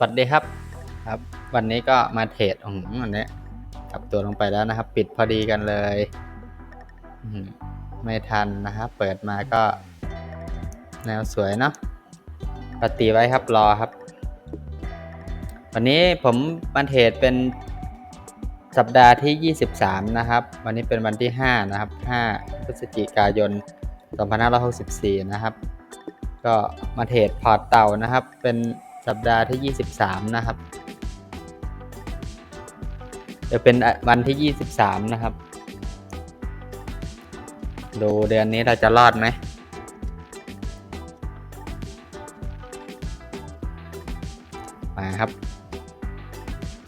วัสดีครับครับ วันนี้ก็มาเทรดของวันนี้กลับตัวลงไปแล้วนะครับ ปิดพอดีกันเลยไม่ทันนะครับ เปิดมาก็ แนวสวยเนาะปฏิไว้ครับรอครับ วันนี้ผมมาเทรดเป็นสัปดาห์ที่ 23 นะครับ วันนี้เป็นวันที่ 5 นะครับ 5 พฤศจิกายน 2564 นะครับ ก็มาเทรดพอร์ตเต่านะครับ เป็น สัปดาห์ที่ 23 นะครับ จะเป็นวันที่ 23 นะครับ ดูเดือนนี้เราจะรอดไหมมาครับ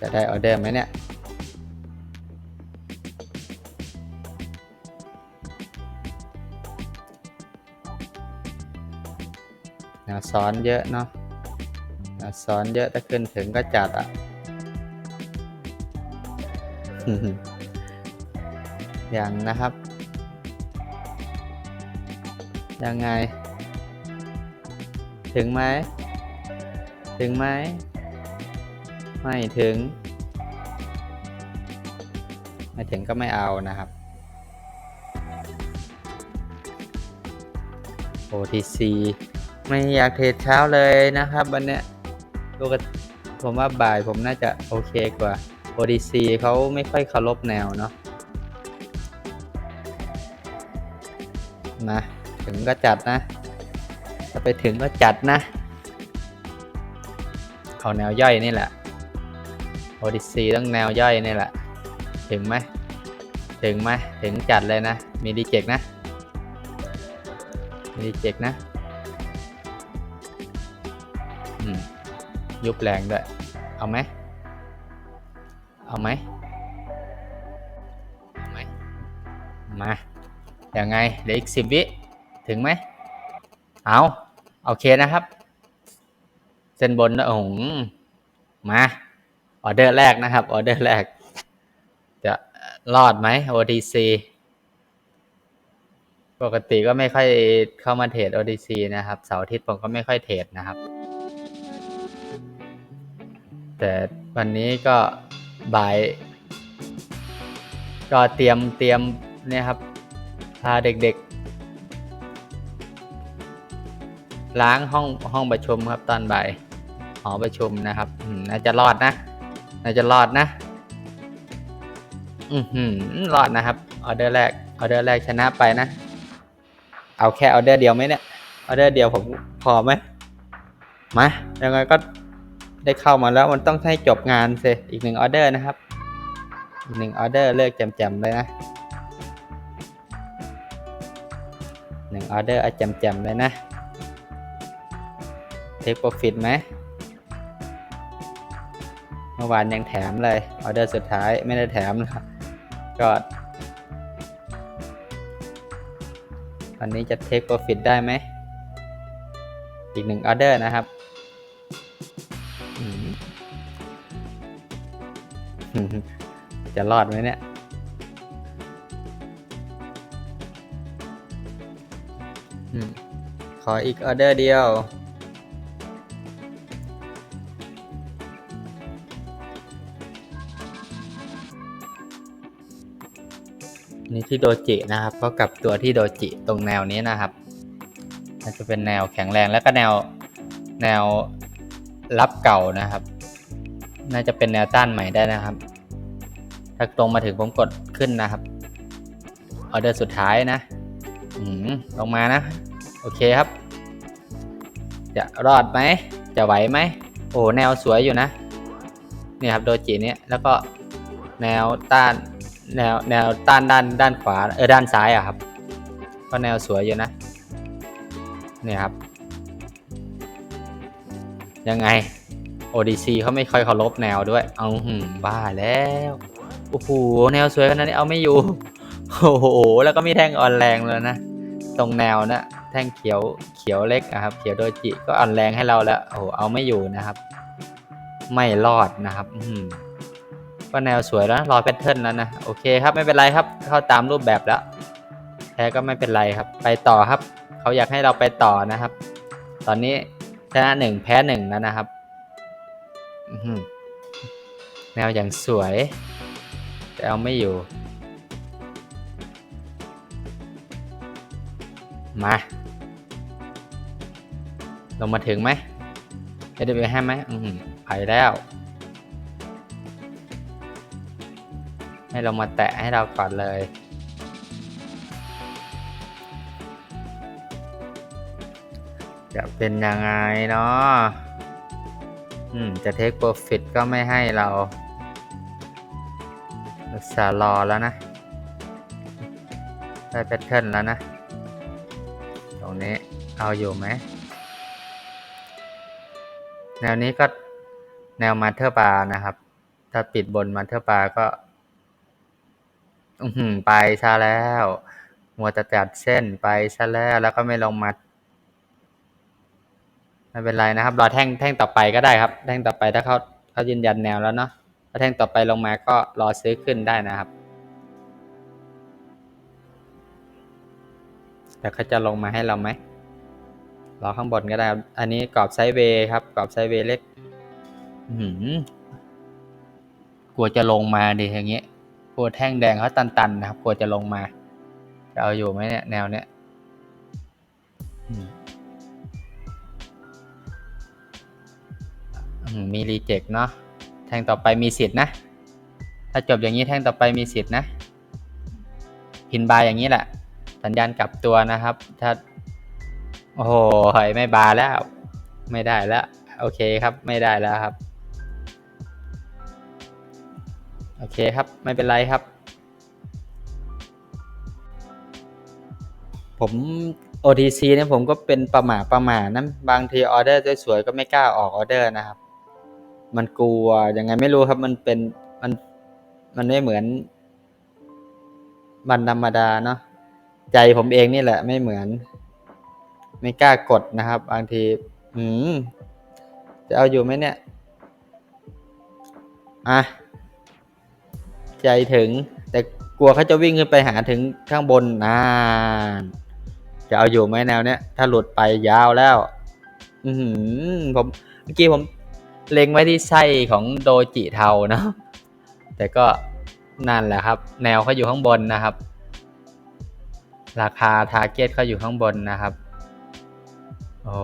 จะได้ออเดอร์ไหมเนี่ยซ้อนเยอะเนาะ แนวซ้อนเยอะถ้าขึ้นถึงก็จัดอะ อย่างนะครับ ยังไง ถึงไหม ถึงไหม ไม่ถึง ไม่ถึงก็ไม่เอานะครับ OTC ไม่อยากเทรดเช้าเลยนะครับวันเนี้ย ปกผมว่าบ่ายผมน่าจะโอเคกว่า OTC เขาไม่ค่อยเคารพแนวเนาะนะถึงก็จัดนะถ้าไปถึงก็จัดนะ เอาแนวย่อยนี่แหละ OTC ต้องแนวย่อยนี่แหละ ถึงไหมถึงไหมถึงจัดเลยนะ มีดีเจกนะมีดีเจกนะ อืม ยุบแรงด้วย เอาไหม เอาไหมเอาไหม มา อย่างไง เหลืออีกสิบวิ ถึงไหม เอาโอเคนะครับ เส้นบนนะโอ้โหมา ออเดอร์แรกนะครับ ออเดอร์แรก จะรอดไหม OTC ปกติก็ไม่ค่อยเข้ามาเทรด OTC นะครับ เสาร์อาทิตย์ผมก็ไม่ค่อยเทรดนะครับ แต่วันนี้ก็บ่าย ก็เตรียมเตรียมเนี่ยครับ พาเด็กๆ ล้างห้องห้องประชุมครับตอนบ่ายหอประชุมนะครับน่าจะรอดนะน่าจะรอดนะ อือหือรอดนะครับออเดอร์แรกออเดอร์แรกชนะไปนะ เอาแค่ออเดอร์เดียวไหมเนี่ยออเดอร์เดียวผมพอไหมมายังไงก็ ได้เข้ามาแล้วมันต้องให้จบงานเซอีกหนึ่งออเดอร์นะครับ อีกหนึ่งออเดอร์เลิกแจมๆเลยนะหนึ่งออเดอร์อาแจมๆเลยนะเทคโปรฟิตไหมเมื่อวานยังแถมเลยออเดอร์สุดท้ายไม่ได้แถมนะก็วันนี้จะเทคโปรฟิตได้ไหมอีกหนึ่งออเดอร์นะครับ จะรอดไหมเนี่ยขออีกออเดอร์เดียว นี่ที่โดจินะครับ ก็กลับตัวที่โดจิตรงแนวนี้นะครับน่าจะเป็นแนวแข็งแรงแล้วก็แนวแนวรับเก่านะครับ น่าจะเป็นแนวต้านใหม่ได้นะครับ ถ้าตรงมาถึงผมกดขึ้นนะครับ ออเดอร์สุดท้ายนะอืมลงมานะ โอเคครับ จะรอดไหม จะไหวไหม โอ้แนวสวยอยู่นะ นี่ครับโดจิเนี่ยแล้วก็แนวต้านแนวแนวต้านด้านด้านขวาเออด้านซ้ายอะครับ ก็แนวสวยอยู่นะเนี่ยครับ ยังไง ODC เขาไม่ค่อยเคารพแนวด้วย เอาหืมบ้าแล้ว โอ้โห แนวสวยขนาดนี้เอาไม่อยู่ โอ้โห แล้วก็มีแท่งอ่อนแรงแล้วนะ ตรงแนวนะ แท่งเขียว เขียวเล็กอะครับ เขียวโดจิก็อ่อนแรงให้เราแล้ว โอ้โห เอาไม่อยู่นะครับ ไม่รอดนะครับ อืมก็แนวสวยแล้วรอแพทเทิร์นแล้วนะ โอเคครับ ไม่เป็นไรครับ เข้าตามรูปแบบแล้ว แพ้ก็ไม่เป็นไรครับ ไปต่อครับ เขาอยากให้เราไปต่อนะครับ ตอนนี้ชนะหนึ่งแพ้หนึ่งแล้วนะครับ แนวอย่างสวย แต่เอาไม่อยู่ มา ลงมาถึงไหมจะได้ไปห้ามไหมอือหือไปแล้ว ให้เรามาแตะให้เราก่อนเลยจะเป็นยังไงเนาะ อืม จะเทคโปรฟิตก็ไม่ให้เราอุตส่าห์รอแล้วนะ ได้แพทเทิร์นแล้วนะ ตรงนี้เอาอยู่ไหม แนวนี้ก็แนวมาเทอร์บาร์นะครับ ถ้าปิดบนมาเทอร์บาร์ก็ อืไปซะแล้ว มัวจะจัดเส้นไปซะแล้ว แล้วก็ไม่ลงมา ไม่เป็นไรนะครับ รอแท่งแท่งต่อไปก็ได้ครับ แท่งต่อไปถ้าเขาเขายืนยันแนวแล้วเนาะถ้าแท่งต่อไปลงมาก็รอซื้อขึ้นได้นะครับ แต่เขาจะลงมาให้เราไหมรอข้างบนก็ได้ครับอันนี้กรอบไซด์เวย์ครับ กรอบไซด์เวย์เล็กหือกลัวจะลงมาดิอย่างเงี้ยกลัวแท่งแดงเขาตันๆนะครับ กลัวจะลงมาจะเอาอยู่ไหมเนี่ยแนวเนี้ย มีรีเจ็คเนาะแทงต่อไปมีสิทธิ์นะ ถ้าจบอย่างนี้แทงต่อไปมีสิทธิ์นะ พินบายอย่างนี้แหละ สัญญาณกลับตัวนะครับ ถ้า โอ้โหหอยไม่บาแล้ว ไม่ได้แล้ว โอเคครับ ไม่ได้แล้วครับ โอเคครับ ไม่เป็นไรครับ ผม OTC เนี่ยผมก็เป็นประหม่าประหม่านะบางทีออเดอร์สวยๆก็ไม่กล้าออกออเดอร์นะครับ มันกลัวยังไงไม่รู้ครับ มันเป็นมันมันไม่เหมือนบันธรรมดาเนาะใจผมเองนี่แหละ ไม่เหมือน ไม่กล้ากดนะครับบางที อืมจะเอาอยู่ไหมเนี่ย อะ ใจถึง แต่กลัวเขาจะวิ่งขึ้นไปหาถึงข้างบนนานจะเอาอยู่ไหมแนวเนี้ยถ้าหลุดไปยาวแล้ว อือหือผมเมื่อกี้ผม เล็งไว้ที่ไส้ของโดจิเทาเนาะแต่ก็นั่นแหละครับ แนวเขาอยู่ข้างบนนะครับ ราคาทาร์เก็ตเขาอยู่ข้างบนนะครับ โอ้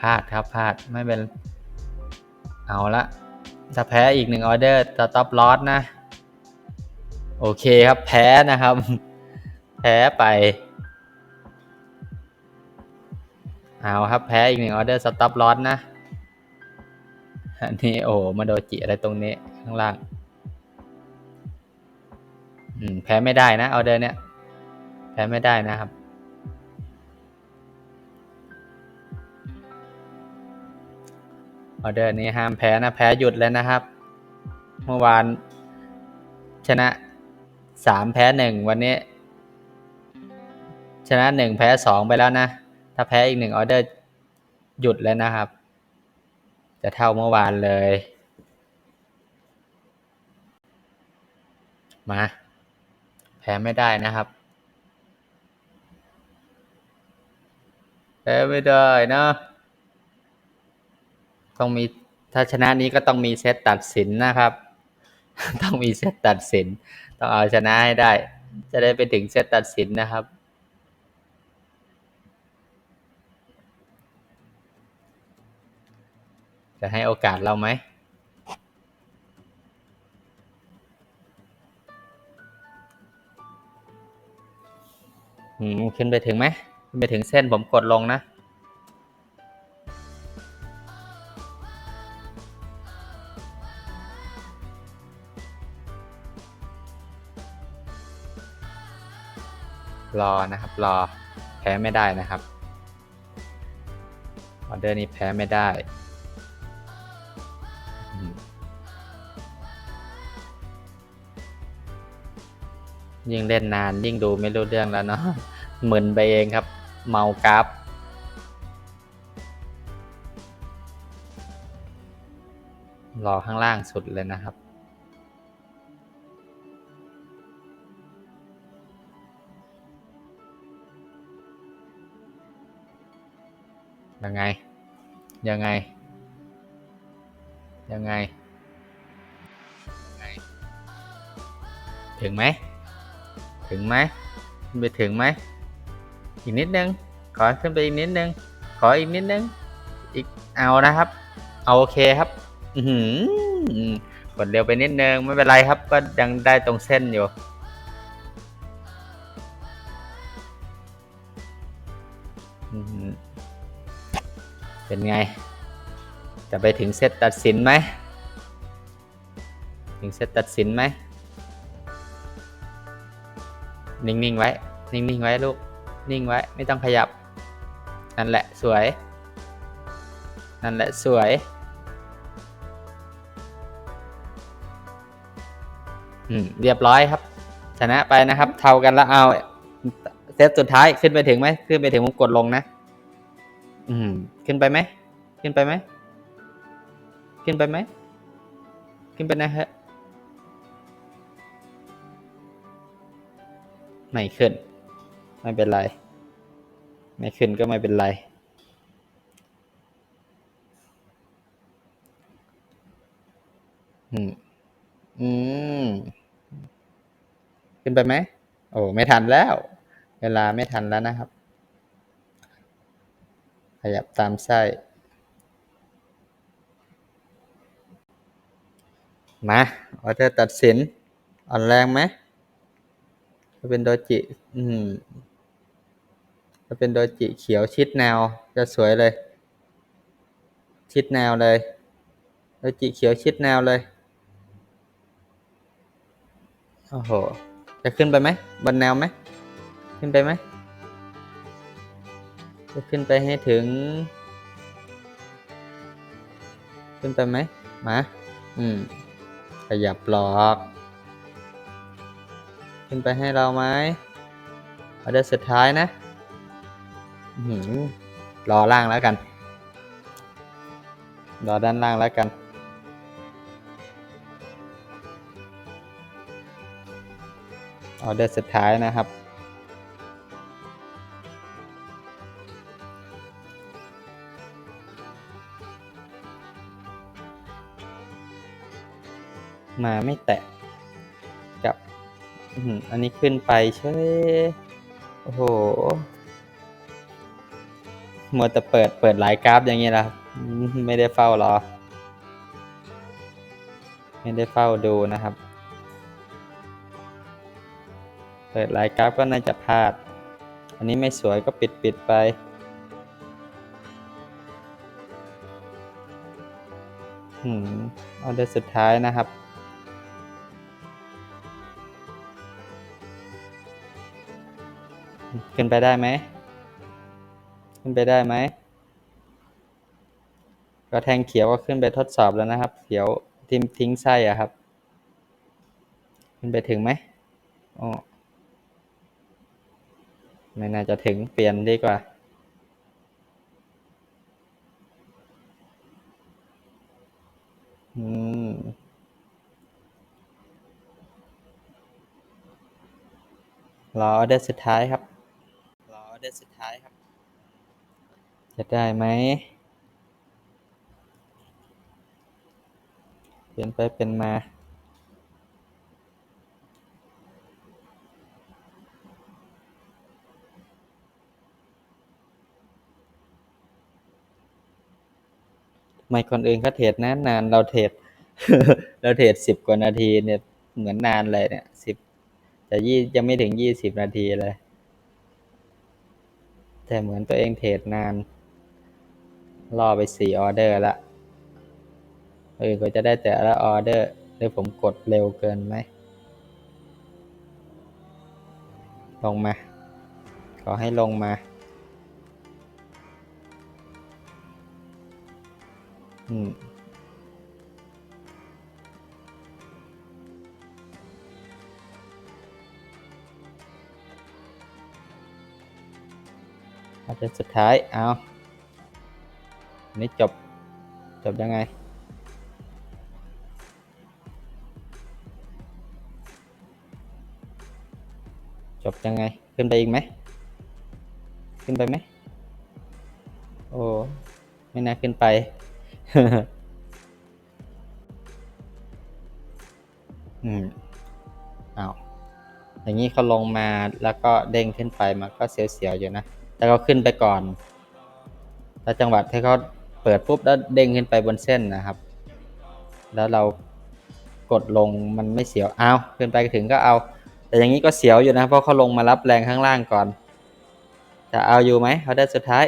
พลาดครับพลาดไม่เป็น เอาละถ้าแพ้อีกหนึ่งออเดอร์จะต็อปลอสนะ โอเคครับแพ้นะครับ แพ้ไปเอาครับแพ้อีกหนึ่งออเดอร์สต็อปลอสนะ อันนี้โอ้มาโดจิอะไรตรงนี้ข้างล่าง อืม แพ้ไม่ได้นะออเดอร์เนี้ยแพ้ไม่ได้นะครับ ออเดอร์นี้ห้ามแพ้นะ แพ้หยุดเลยนะครับ เมื่อวาน ชนะสามแพ้หนึ่งวันนี้ ชนะหนึ่งแพ้สองไปแล้วนะ ถ้าแพ้อีกหนึ่งออเดอร์หยุดเลยนะครับ จะเท่าเมื่อวานเลย มา แพ้ไม่ได้นะครับ แพ้ไม่ได้นะ ต้องมีถ้าชนะนี้ก็ต้องมีเซตตัดสินนะครับ ต้องมีเซตตัดสิน ต้องเอาชนะให้ได้ จะได้ไปถึงเซตตัดสินนะครับ จะให้โอกาสเราไหมอืมขึ้นไปถึงไหมขึ้นไปถึงเส้นผมกดลงนะ รอนะครับ รอ แพ้ไม่ได้นะครับ ออเดอร์นี้แพ้ไม่ได้ ยิ่งเล่นนานยิ่งดูไม่รู้เรื่องแล้วเนาะหมึนไปเองครับ เมากราฟรอข้างล่างสุดเลยนะครับ ยังไง ยังไง ยังไง ถึงไหม ถึงไหมขึ้นไปถึงไหมอีกนิดนึงขอขึ้นไปอีกนิดนึงขออีกนิดนึงอีกเอานะครับ เอาโอเคครับ อืกดเร็วไปนิดนึงไม่เป็นไรครับ ก็ยังได้ตรงเส้นอยู่เป็นไง จะไปถึงเซตตัดสินไหม ถึงเซตตัดสินไหม นิ่งๆไว้ นิ่งๆไว้ลูก นิ่งไว้ ไม่ต้องขยับ นั่นแหละสวย นั่นแหละสวย อืม เรียบร้อยครับ ชนะไปนะครับ เท่ากันแล้วเอา เซตสุดท้ายขึ้นไปถึงไหม ขึ้นไปถึงผมกดลงนะ อืม ขึ้นไปไหม ขึ้นไปไหม ขึ้นไปไหม ขึ้นไปนะฮะ ไม่ขึ้น ไม่เป็นไร ไม่ขึ้นก็ไม่เป็นไร อืม อืม ขึ้นไปไหม โอ้ ไม่ทันแล้ว เวลาไม่ทันแล้วนะครับ ขยับตามไส้ มาออเดอร์ตัดสิน อ่อนแรงไหม ถ้าเป็นโดจิ อืมถ้าเป็นโดจิเขียวชิดแนว จะสวยเลย ชิดแนวเลย โดจิเขียวชิดแนวเลย โอ้โห จะขึ้นไปไหมบนแนวไหม ขึ้นไปไหม จะขึ้นไปให้ถึง ขึ้นไปไหม มา อืม ขยับหลอก ขึ้นไปให้เราไหมออเดอร์สุดท้ายนะหือรอล่างแล้วกัน รอด้านล่างแล้วกัน ออเดอร์สุดท้ายนะครับมาไม่แตะ อันนี้ขึ้นไปเช่โอ้โหมัวแต่เปิดเปิดหลายกราฟอย่างนี้ละครับไม่ได้เฝ้ารอ ไม่ได้เฝ้าดูนะครับ เปิดหลายกราฟก็น่าจะพลาด อันนี้ไม่สวยก็ปิดปิดไปอืมออเดอร์สุดท้ายนะครับ ขึ้นไปได้ไหมขึ้นไปได้ไหมก็แทงเขียวก็ขึ้นไปทดสอบแล้วนะครับ เขียวทิมทิ้งไส้อะครับ ขึ้นไปถึงไหมอ๋อไม่น่าจะถึงเปลี่ยนดีกว่าอืมรอออเดอร์สุดท้ายครับ ดอร์สุดท้ายครับ จะได้ไหม เปลี่ยนไปเป็นมา ทำไมคนอื่นเขาเทรดนานนานเราเทรดเราเทรดสิบกว่านาทีเนี่ย เหมือนนานเลยเนี่ยสิบจะยี่ยังไม่ถึงยี่สิบนาทีเลย แต่เหมือนตัวเองเทรดนาน รอไปสี่ออเดอร์ละเออก็จะได้แต่ละออเดอร์หรือผมกดเร็วเกินไหม ลงมา ขอให้ลงมา อืม จจะสุดท้าย เอาอันนี้จบ จบยังไง จบยังไง ขึ้นไปอีกไหม ขึ้นไปไหม โอ้ ไม่น่าขึ้นไปอืมอ้าวอย่างนี้เขาลงมาแล้วก็เด้งขึ้นไปมันก็เสียวๆอยู่นะ แต่เขาขึ้นไปก่อน แล้วจังหวะที่เขาเปิดปุ๊บแล้วเด้งขึ้นไปบนเส้นนะครับ แล้วเรากดลงมันไม่เสียวเอาขึ้นไปถึงก็เอา แต่อย่างนี้ก็เสียวอยู่นะเพราะเขาลงมารับแรงข้างล่างก่อน จะเอาอยู่ไหมเขาได้สุดท้าย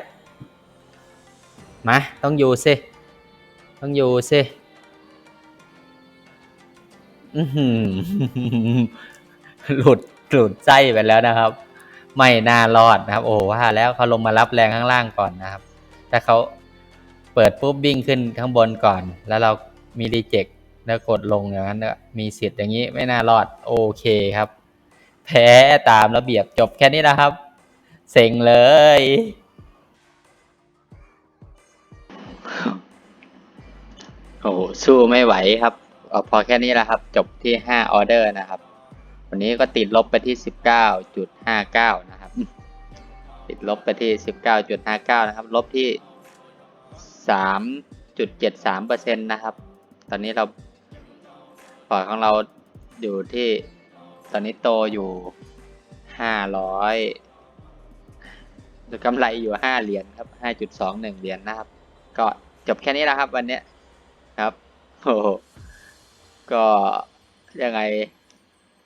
มาต้องอยู่สิต้องอยู่สิหลุดหลุดไส้ไปแล้วนะครับ ไม่น่ารอดนะครับ โอ้ว่าแล้วเขาลงมารับแรงข้างล่างก่อนนะครับ ถ้าเขาเปิดปุ๊บวิ่งขึ้นข้างบนก่อน แล้วเรามีรีเจ็คแล้วกดลงอย่างนั้นมีสิทธิ์อย่างนี้ไม่น่ารอดโอเคครับ แพ้ตามระเบียบจบแค่นี้นะครับ เซ็งเลย โอ้โหสู้ไม่ไหวครับเอาพอแค่นี้แหละครับ จบที่ห้าออเดอร์นะครับ วันนี้ก็ติดลบไปที่สิบเก้าจุดห้าเก้านะครับ ติดลบไปที่สิบเก้าจุดห้าเก้านะครับ ลบที่สามจุดเจ็ดสามเปอร์เซ็นตนะครับ ตอนนี้เราพอร์ตของเราอยู่ที่ตอนนี้โตอยู่ห้าร้อยกำไรอยู่ห้าเหรียญครับห้าจุดสองหนึ่งเหรียญนะครับ ก็จบแค่นี้แล้วครับวันเนี้ยครับโอ้โหก็ยังไง